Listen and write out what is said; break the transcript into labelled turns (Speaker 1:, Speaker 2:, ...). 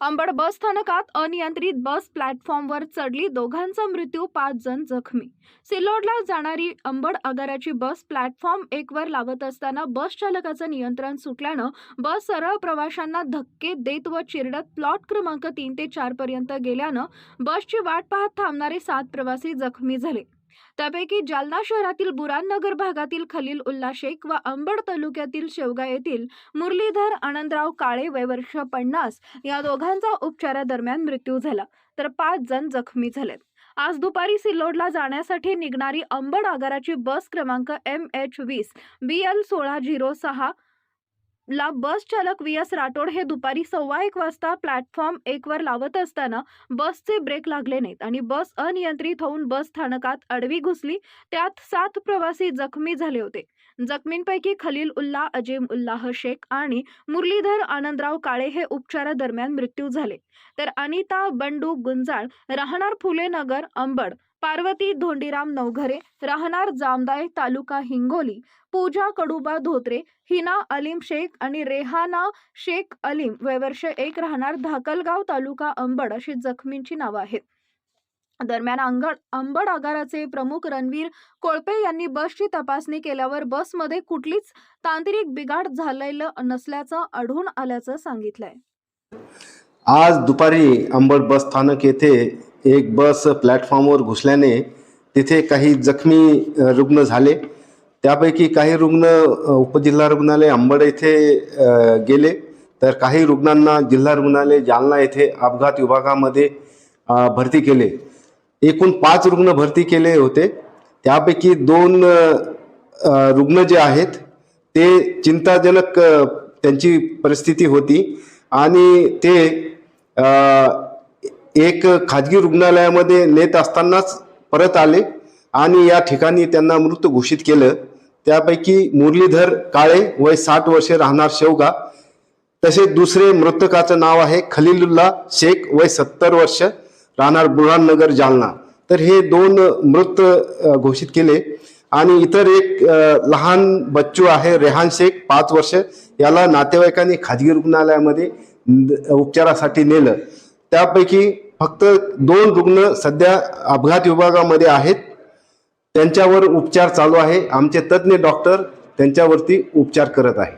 Speaker 1: अंबड बस स्थानकात अनियंत्रित बस प्लॅटफॉर्मवर चढली दोघांचा मृत्यू पाच जण जखमी. सिल्लोडला जाणारी अंबड आगाराची बस प्लॅटफॉर्म एकवर लावत असताना बस चालकाचं नियंत्रण सुटल्यानं बस सरळ प्रवाशांना धक्के देत व चिरडत प्लॉट क्रमांक तीन ते चार पर्यंत गेल्यानं बसची वाट पाहत थांबणारे सात प्रवासी जखमी झाले. त्यापैकी जालना शहरातील बुराननगर भागातील खलील उल्ला शेख व अंबड तालुक्यातील शेवगा येथील मुरलीधर आनंदराव काळे वय वर्ष पन्नास या दोघांचा उपचारादरम्यान मृत्यू झाला तर पाच जण जखमी झालेत. आज दुपारी सिल्लोडला जाण्यासाठी निघणारी अंबड आगाराची बस क्रमांक एम एच वीस बी एल सोळा झिरो सहा ला बस चालक व्ही एस राठोड हे दुपारी सव्वा एक वाजता प्लॅटफॉर्म एकवर लावत असताना बसचे ब्रेक लागले नाहीत आणि बस अनियंत्रित होऊन बस स्थानकात अडवी घुसली. त्यात सात प्रवासी जखमी झाले होते. जखमींपैकी खलील उल्ला अजीम उल्लाह शेख आणि मुरलीधर आनंदराव काळे हे उपचारादरम्यान मृत्यू झाले. तर अनिता बंडू गुंजाळ राहणार फुले नगर अंबड पार्वती धोंडीराम नवघरे राहणार जामदाय तालुका हिंगोली पूजा कडुबा धोत्रे हिना अलीम शेख आणि रेहाना शेख अलीम वयवर्ष एक राहणार धाकलगाव तालुका अंबड अशी जखमींची नावं आहेत. दरम्यान अंगड अंबड आगाराचे प्रमुख रणवीर कोळपे यांनी बसची तपासणी केल्यावर बसमध्ये कुठलीच तांत्रिक बिघाड झालेलं नसल्याचं आढळून आल्याचं सांगितलंय.
Speaker 2: आज दुपारी अंबड बस स्थानक येथे एक बस प्लॅटफॉर्मवर घुसल्याने तिथे काही जखमी रुग्ण झाले. त्यापैकी काही रुग्ण उपजिल्हा रुग्णालय अंबड येथे गेले. तर काही रुग्णांना जिल्हा रुग्णालय जालना येथे अपघात विभागामध्ये भरती केले. एकूण पाच रुग्ण भरती केले होते. त्यापैकी दोन रुग्ण जे आहेत ते चिंताजनक त्यांची परिस्थिती होती. आणि ते एक खाजगी रुग्णालयामध्ये नेत असतानाच परत आले आणि या ठिकाणी त्यांना मृत घोषित केलं. त्यापैकी मुरलीधर काळे वय साठ वर्षे राहणार शेवगा. तसेच दुसरे मृतकाचं नाव आहे खलीलुल्ला शेख वय सत्तर वर्ष राहणार बुरहानगर जालना. तर हे दोन मृत घोषित केले. आणि इतर एक लहान बच्चू आहे रेहान शेख पाच वर्ष. याला नातेवाईकांनी खाजगी रुग्णालयामध्ये उपचारासाठी नेलं. त्यापैकी फक्त दोन रुग्ण सध्या अपघात विभागामध्ये आहेत. त्यांच्यावर उपचार चालू आहे. आमचे तज्ज्ञ डॉक्टर त्यांच्यावरती उपचार करत आहे